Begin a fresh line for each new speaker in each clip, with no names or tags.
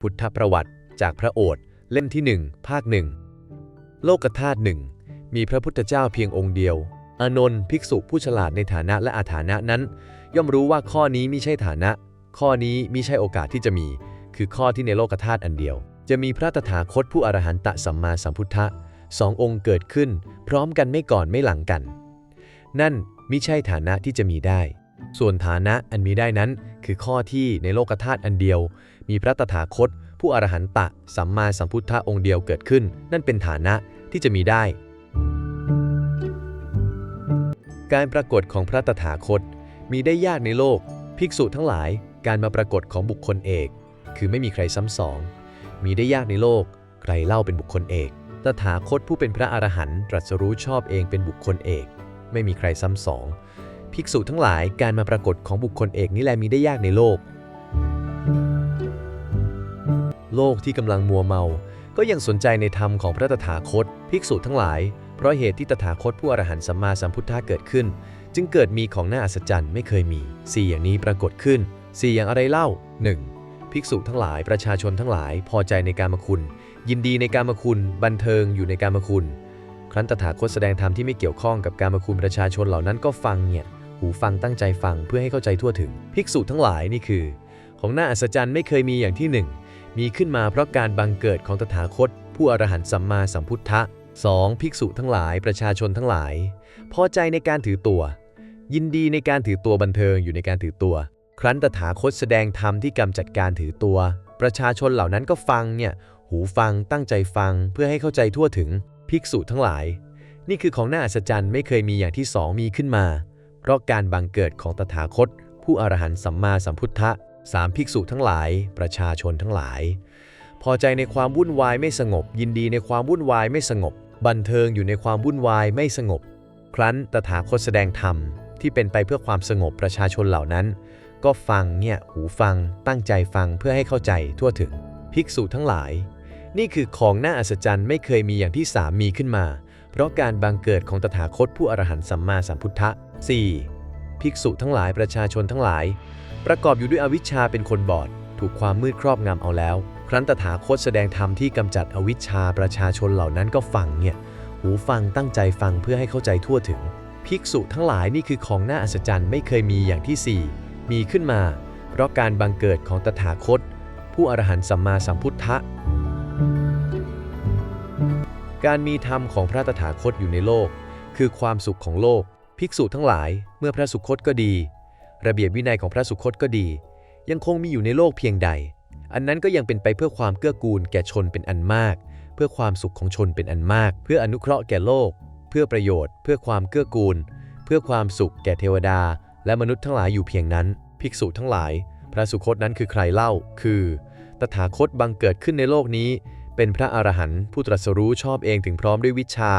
พุทธประวัติจากพระโอษฐ์เล่มที่หนึ่งภาคหนึ่งโลกธาตุหนึ่งมีพระพุทธเจ้าเพียงองค์เดียว อานนท์ภิกษุผู้ฉลาดในฐานะและอาฐานะนั้น ย่อมรู้ว่าข้อนี้ไม่ใช่ฐานะ ข้อนี้มิใช่โอกาสที่จะมี คือข้อที่ในโลกธาตุอันเดียว จะมีพระตถาคตผู้อรหันตสัมมาสัมพุทธะสององค์เกิดขึ้น พร้อมกันไม่ก่อนไม่หลังกัน นั่นมิใช่ฐานะที่จะมีได้ ส่วนฐานะอันมีได้นั้น คือข้อที่ในโลกธาตุอันเดียว มีพระตถาคต ผู้อรหันตะ สัมมาสัมพุทธะองค์เดียวเกิดขึ้น นั่นเป็นฐานะที่จะมีได้ การปรากฏของพระตถาคต มีได้ยากในโลก ภิกษุทั้งหลาย การมาปรากฏของบุคคลเอก คือไม่มีใครซ้ำสอง มีได้ยากในโลก ใครเล่าเป็นบุคคลเอก ตถาคตผู้เป็นพระอรหันต์ตรัสรู้ชอบเองเป็นบุคคลเอก ไม่มีใครซ้ำสอง ภิกษุทั้งหลาย การมาปรากฏของบุคคลเอกนี่แหละมีได้ยากในโลก โลกที่กำลังมัวเมา ก็ยังสนใจในธรรมของพระตถาคต ภิกษุทั้งหลาย เพราะเหตุที่ตถาคตผู้อรหันต์สัมมาสัมพุทธะเกิดขึ้น จึงเกิดมีของน่าอัศจรรย์ไม่เคยมี 4 อย่างนี้ปรากฏขึ้น 4 อย่างอะไรเล่า 1. ภิกษุทั้งหลายประชาชนทั้งหลายพอใจในการมคุณ ยินดีในการมคุณ บันเทิงอยู่ในการมคุณ ครั้นตถาคตแสดงธรรมที่ไม่เกี่ยวข้องกับการมคุณประชาชนเหล่านั้นก็ฟังเนี่ยหูฟังตั้งใจฟังเพื่อให้เข้าใจทั่วถึง ภิกษุทั้งหลายนี่คือ ของน่าอัศจรรย์ไม่เคยมีอย่างที่หนึ่ง มีขึ้นมาเพราะการบังเกิดของตถาคต ผู้อรหันต์สัมมาสัมพุทธะ 2. ภิกษุทั้งหลายประชาชนทั้งหลาย พอใจในการถือตัว ยินดีในการถือตัวบันเทิงอยู่ในการถือตัว ครั้นตถาคตแสดงธรรมที่กำจัดการถือตัว ประชาชนเหล่านั้นก็ฟังเนี่ยหูฟังตั้งใจฟังเพื่อให้เข้าใจทั่วถึงภิกษุทั้งหลาย นี่คือของน่าอัศจรรย์ไม่เคยมีอย่างที่สองมีขึ้นมา เพราะการบังเกิดของตถาคต ผู้อรหันต์สัมมาสัมพุทธะ สามภิกษุทั้งหลาย ประชาชนทั้งหลาย พอใจในความวุ่นวายไม่สงบ ยินดีในความวุ่นวายไม่สงบ บันเทิงอยู่ในความวุ่นวายไม่สงบ ครั้นตถาคตแสดงธรรมที่เป็นไปเพื่อความสงบประชาชนเหล่านั้น ก็ฟังเนี่ยหูฟังตั้งใจฟังเพื่อให้เข้าใจทั่วถึง ภิกษุทั้งหลาย นี่คือของน่าอัศจรรย์ไม่เคยมีอย่างที่สามมีขึ้นมา เพราะการบังเกิดของตถาคตผู้อรหันต์สัมมาสัมพุทธะ 4. ภิกษุทั้งหลายประชาชนทั้งหลาย ประกอบอยู่ด้วยอวิชชาเป็นคนบอด ถูกความมืดครอบงำเอาแล้ว ครั้นตถาคตแสดงธรรมที่กำจัดอวิชชาประชาชนเหล่านั้นก็ฟังเนี่ย หูฟังตั้งใจฟังเพื่อให้เข้าใจทั่วถึง ภิกษุทั้งหลายนี่คือของน่าอัศจรรย์ไม่เคยมีอย่างที่ 4 มีขึ้นมา เพราะการบังเกิดของตถาคต ผู้อรหันต์สัมมาสัมพุทธะการมีธรรมของพระตถาคตอยู่ในโลก คือความสุขของโลก ภิกษุทั้งหลาย เมื่อพระสุคตก็ดี ระเบียบวินัยของพระสุคตก็ดี ยังคงมีอยู่ในโลกเพียงใด อันนั้นก็ยังเป็นไปเพื่อความเกื้อกูลแก่ชนเป็นอันมาก เพื่อความสุขของชนเป็นอันมาก เพื่ออนุเคราะห์แก่โลก เพื่อประโยชน์ เพื่อความเกื้อกูล เพื่อความสุขแก่เทวดา และมนุษย์ทั้งหลายอยู่เพียงนั้น ภิกษุทั้งหลาย พระสุคตนั้นคือใครเล่า คือ ตถาคตบังเกิดขึ้นในโลกนี้ เป็นพระอรหันต์ผู้ตรัสรู้ชอบเองถึงพร้อมด้วยวิชา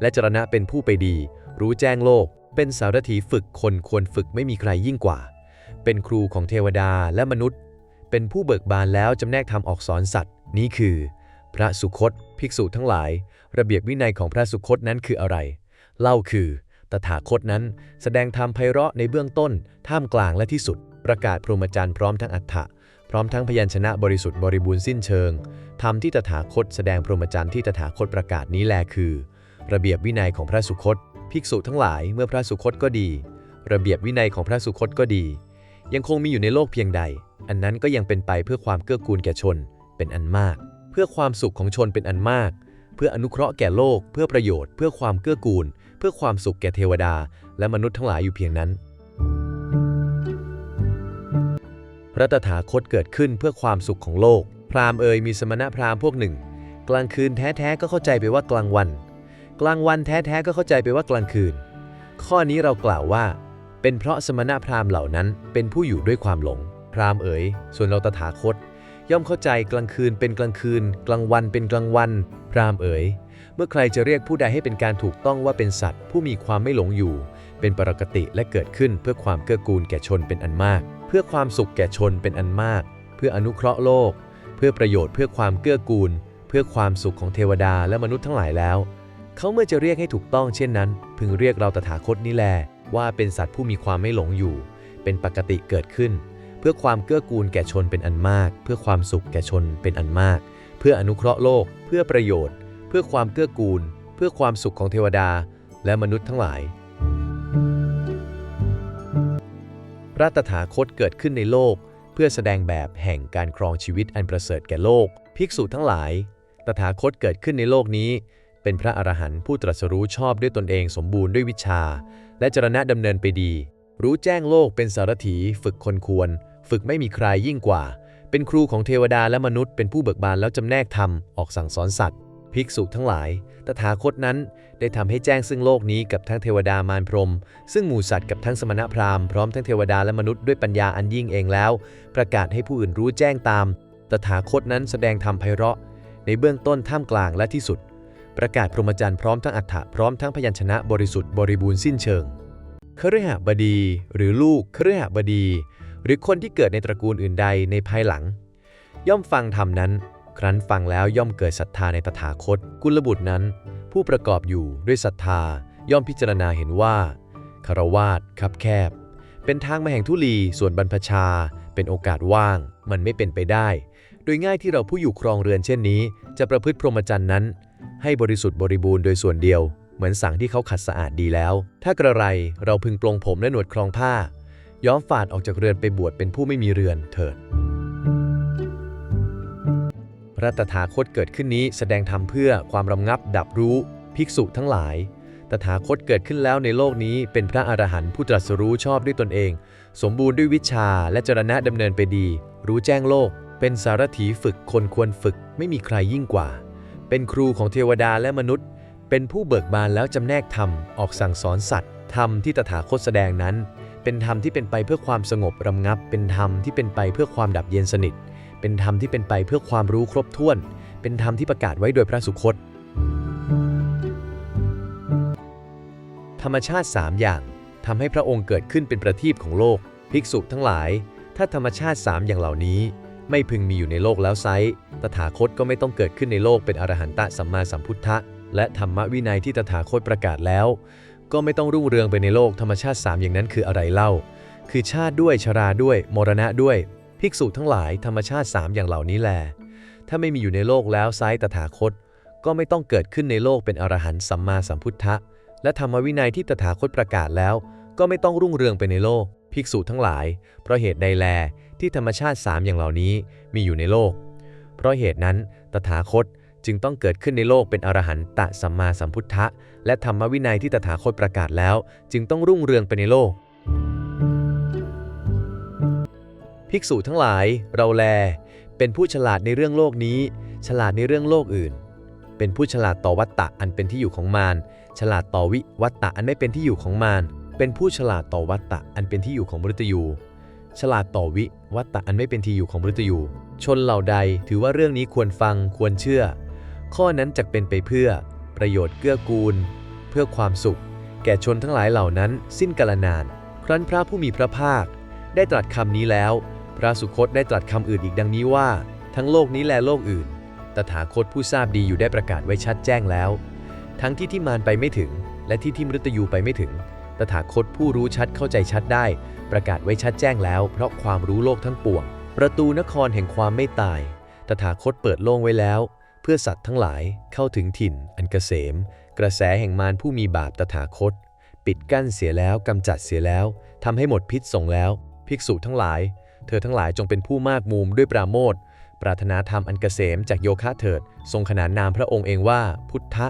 และจรณะเป็นผู้ไปดี รู้แจ้งโลก เป็นสารถีฝึกคนควรฝึกไม่มีใครยิ่งกว่า เป็นครูของเทวดาและมนุษย์ เป็นผู้เบิกบานแล้วจำแนกทำออกสอนสัตว์ นี้คือ พระสุคต ภิกษุทั้งหลาย ระเบียบวินัยของพระสุคตนั้นคืออะไร เล่าคือ ตถาคตนั้น แสดงธรรมไพเราะในเบื้องต้น ท่ามกลางและที่สุด ประกาศพรหมจรรย์พร้อมทั้งอัฏฐะพร้อมทั้งพยัญชนะบริสุทธิ์บริบูรณ์สิ้นเชิงธรรมที่ตถาคต แสดงพรหมจรรย์ที่ตถาคตประกาศนี้แลคือ ระเบียบวินัยของพระสุคต ภิกษุทั้งหลายเมื่อพระสุคตก็ดี ระเบียบวินัยของพระสุคตก็ดี ยังคงมีอยู่ในโลกเพียงใด อันนั้นก็ยังเป็นไปเพื่อความเกื้อกูลแก่ชนเป็นอันมาก เพื่อความสุขของชนเป็นอันมาก เพื่ออนุเคราะห์แก่โลก เพื่อประโยชน์ เพื่อความเกื้อกูล เพื่อความสุขแก่เทวดา และมนุษย์ทั้งหลายอยู่เพียงนั้น พระตถาคตเกิดขึ้นเพื่อความสุขของโลก พราหมณ์เอ่ยมีสมณะพราหมณ์พวกหนึ่ง กลางคืนแท้ๆก็เข้าใจไปว่ากลางวัน กลางวันแท้ๆก็เข้าใจไปว่ากลางคืน ข้อนี้เรากล่าวว่า เป็นเพราะสมณะพราหมณ์เหล่านั้นเป็นผู้อยู่ด้วยความหลง พราหมณ์เอ๋ย ส่วนเราตถาคต ย่อมเข้าใจกลางคืนเป็นกลางคืน กลางวันเป็นกลางวัน พราหมณ์เอ๋ย เมื่อใครจะเรียกผู้ใดให้เป็นการถูกต้องว่าเป็นสัตว์ ผู้มีความไม่หลงอยู่ เป็นปรกติและเกิดขึ้นเพื่อความเกื้อกูลแก่ชนเป็นอันมาก เพื่อความสุขแก่ชนเป็นอันมาก เพื่ออนุเคราะห์โลก เพื่อประโยชน์เพื่อความเกื้อกูล เพื่อความสุขของเทวดาและมนุษย์ทั้งหลายแล้ว เขาเมื่อจะเรียกให้ถูกต้องเช่นนั้น พึงเรียกเราตถาคตนี่แล ว่าเป็นสัตว์ผู้มีความไม่หลงอยู่ เป็นปกติเกิดขึ้น เพื่อความเกื้อกูลแก่ชนเป็นอันมาก เพื่อความสุขแก่ชนเป็นอันมาก เพื่ออนุเคราะห์โลก เพื่อประโยชน์ เพื่อความเกื้อกูล เพื่อความสุขของเทวดา และมนุษย์ทั้งหลาย พระตถาคตเกิดขึ้นในโลก เพื่อแสดงแบบแห่งการครองชีวิตอันประเสริฐแก่โลก ภิกษุทั้งหลาย ตถาคตเกิดขึ้นในโลกนี้ เป็นพระอรหันต์ผู้ตรัสรู้ชอบด้วยตนเองสมบูรณ์ด้วยวิชา และจรณะดำเนินไปดี รู้แจ้งโลกเป็นสารถีฝึกคนควร ฝึกไม่มีใครยิ่งกว่า เป็นครูของเทวดาและมนุษย์เป็นผู้เบิกบานแล้วจำแนกธรรมออกสั่งสอนสัตว์ ภิกษุทั้งหลาย ตถาคตนั้นได้ทำให้แจ้งซึ่งโลกนี้กับทั้งเทวดามารพรม ซึ่งหมู่สัตว์กับทั้งสมณพราหมณ์พร้อมทั้งเทวดาและมนุษย์ด้วยปัญญาอันยิ่งเองแล้ว ประกาศให้ผู้อื่นรู้แจ้งตาม ตถาคตนั้นแสดงธรรมไพเราะ ในเบื้องต้นท่ามกลางและที่สุด ประกาศพรหมจรรย์พร้อมทั้งอัฏฐะพร้อมทั้งพยัญชนะบริสุทธิ์บริบูรณ์สิ้นเชิงเคฤหบดี หรือลูกเคฤหบดี หรือคนที่เกิดในตระกูลอื่นใดในภายหลัง ย่อมฟังธรรมนั้น ครั้นฟังแล้วย่อมเกิดศรัทธาในตถาคต กุลบุตรนั้น ผู้ประกอบอยู่ด้วยศรัทธา ย่อมพิจารณาเห็นว่าคารวาสคับแคบ เป็นทางมาแห่งทุลีส่วนบรรพชา เป็นโอกาสว่าง มันไม่เป็นไปได้ โดยง่ายที่เราผู้อยู่ครองเรือนเช่นนี้ จะประพฤติพรหมจรรย์นั้น ให้บริสุทธิ์บริบูรณ์โดยส่วนเดียว เหมือนสังที่เขาขัดสะอาดดีแล้ว ถ้ากระไรเราพึงปลงผมและหนวดครองผ้า ย้อมฝาดออกจากเรือนไปบวชเป็นผู้ไม่มีเรือนเถิดระตถาคตเกิดขึ้นนี้แสดงธรรมเพื่อความรำงับดับรู้ ภิกษุทั้งหลาย ตถาคตเกิดขึ้นแล้วในโลกนี้เป็นพระอรหันต์ผู้ตรัสรู้ชอบด้วยตนเอง สมบูรณ์ด้วยวิชาและจรณะดำเนินไปดี รู้แจ้งโลก เป็นสารถีฝึกคนควรฝึกไม่มีใครยิ่งกว่า เป็นครูของเทวดาและมนุษย์ เป็นผู้เบิกบานแล้วจำแนกธรรม ออกสั่งสอนสัตว์ ธรรมที่ตถาคตแสดงนั้น เป็นธรรมที่เป็นไปเพื่อความสงบรำงับ เป็นธรรมที่เป็นไปเพื่อความดับเย็นสนิท เป็นธรรมที่เป็นไปเพื่อความรู้ครบถ้วน เป็นธรรมที่ประกาศไว้โดยพระสุคต ธรรมชาติ 3 อย่างทำให้พระองค์เกิดขึ้นเป็นประทีปของโลก ภิกษุทั้งหลาย ถ้าธรรมชาติ 3 อย่างเหล่านี้ ไม่พึงมีอยู่ในโลกแล้วไซตถาคตก็ไม่ต้องเกิดขึ้นในโลกเป็นอรหันตสัมมาสัมพุทธะ และธรรมวินัยที่ตถาคตประกาศแล้ว ก็ไม่ต้องรุ่งเรืองไปในโลกธรรมชาติ 3 อย่างนั้นคืออะไรเล่า คือชาติด้วยชราด้วย มรณะด้วย ภิกษุทั้งหลายธรรมชาติ 3 อย่างเหล่านี้แล ถ้าไม่มีอยู่ในโลกแล้วไซตถาคต ก็ไม่ต้องเกิดขึ้นในโลกเป็นอรหันต์สัมมาสัมพุทธะ และธรรมวินัยที่ตถาคตประกาศแล้ว ก็ไม่ต้องรุ่งเรืองไปในโลก ภิกษุทั้งหลาย เพราะเหตุใดแล ที่ธรรมชาติ 3 อย่างเหล่านี้มีอยู่ในโลก เพราะเหตุนั้น ตถาคตจึงต้องเกิดขึ้นในโลกเป็นอรหันตสัมมาสัมพุทธะ และธรรมวินัยที่ตถาคตประกาศแล้ว จึงต้องรุ่งเรืองไปในโลก ภิกษุทั้งหลาย เราแล เป็นผู้ฉลาดในเรื่องโลกนี้ ฉลาดในเรื่องโลกอื่น เป็นผู้ฉลาดต่อวัตตะอันเป็นที่อยู่ของมารฉลาดต่อวิวัตตะอันไม่เป็นที่อยู่ของมารเป็นผู้ฉลาดต่อวัตตะอันเป็นที่อยู่ของมฤตยู ฉลาดต่อวิวัตตะอันไม่เป็นที่อยู่ของมฤตยู ชนเหล่าใดถือว่าเรื่องนี้ควรฟังควรเชื่อ ข้อนั้นจะเป็นไปเพื่อ ประโยชน์เกื้อกูล เพื่อความสุข แก่ชนทั้งหลายเหล่านั้น สิ้นกาลนาน ครั้นพระผู้มีพระภาค ได้ตรัสคำนี้แล้ว พระสุคตได้ตรัสคำอื่นอีกดังนี้ว่า ทั้งโลกนี้และโลกอื่น ตถาคตผู้ทราบดีอยู่ได้ประกาศไว้ชัดแจ้งแล้ว ทั้งที่ที่มารไปไม่ถึง และที่ที่มฤตยูไปไม่ถึง ตถาคตผู้รู้ชัดเข้าใจชัดได้ ประกาศไว้ชัดแจ้งแล้ว เพราะความรู้โลกทั้งปวง ประตูนครแห่งความไม่ตาย ตถาคตเปิดโล่งไว้แล้ว เพื่อสัตว์ทั้งหลายเข้าถึงถิ่น อันเกษม กระแสแห่งมารผู้มีบาปตถาคต ปิดกั้นเสียแล้วกำจัดเสียแล้วทำให้หมดพิษส่งแล้ว ภิกษุทั้งหลาย เธอทั้งหลายจงเป็นผู้มากมูมด้วยปราโมทปรารถนาธรรมอันเกษมจากโยคะเถิด ทรงขนานนามพระองค์เองว่า พุทธะ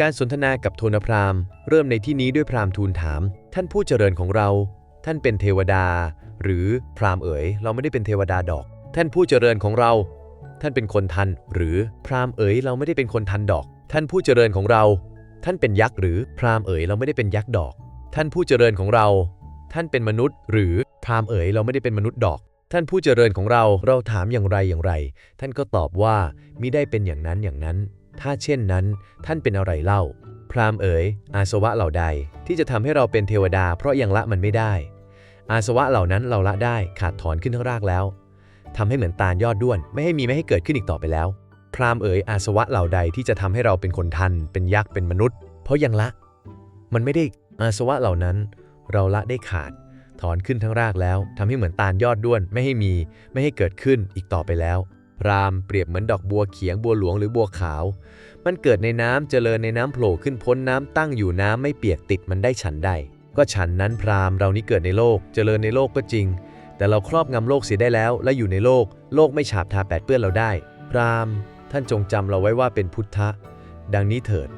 การสนทนากับโทนพราหมเริ่มในที่นี้ด้วยพรามทูลถาม ท่านผู้เจริญของเรา ท่านเป็นเทวดา หรือพราหมณ์เอ๋ย เราไม่ได้เป็นเทวดาดอก ท่านผู้เจริญของเรา ท่านเป็นคนทัน หรือพราหมณ์เอ๋ย เราไม่ได้เป็นคนทันดอก ท่านผู้เจริญของเรา ท่านเป็นยักษ์หรือพราหมณ์เอ๋ย เราไม่ได้เป็นยักษ์ดอก ท่านผู้เจริญของเรา ท่านเป็นมนุษย์ หรือพราหมณ์เอ๋ย เราไม่ได้เป็นมนุษย์ดอกท่านผู้เจริญของเราเราถามอย่างไรอย่างไร ท่านก็ตอบว่ามิได้เป็นอย่างนั้นอย่างนั้น ถ้าเช่นนั้น ท่านเป็นอะไรเล่า พรามเอ๋ยอาสวะเหล่าใดที่จะทำให้เราเป็นเทวดา เพราะยังละมันไม่ได้ อาสวะเหล่านั้นเราละได้ขาดถอนขึ้นทั้งรากแล้วทำให้เหมือนตาลยอดด้วน ไม่ให้มีไม่ให้เกิดขึ้นอีกต่อไปแล้ว พรามเอ๋ยอาสวะเหล่าใดที่จะทำให้เราเป็นคนทัน เป็นยักษ์เป็นมนุษย์ เพราะยังละ มันไม่ได้อาสวะเหล่านั้น เราละได้ขาด ถอนขึ้นทั้งรากแล้วทำให้เหมือนตาลยอดด้วน ไม่ให้มี ไม่ให้เกิดขึ้นอีกต่อไปแล้วพรามเปรียบเหมือนดอกบัวเขียงบัวหลวงหรือบัวขาว มันเกิดในน้ำเจริญในน้ำโผล่ขึ้นพ้นน้ำตั้งอยู่น้ำไม่เปียกติดมันได้ฉันใด ก็ฉันนั้นพรามเรานี้เกิดในโลก เจริญในโลกก็จริง แต่เราครอบงำโลกเสียได้แล้ว และอยู่ในโลก โลกไม่ฉาบทาแปดเปื้อนเราได้ พรามท่านจงจำเราไว้ว่าเป็นพุทธะ ดังนี้เถิด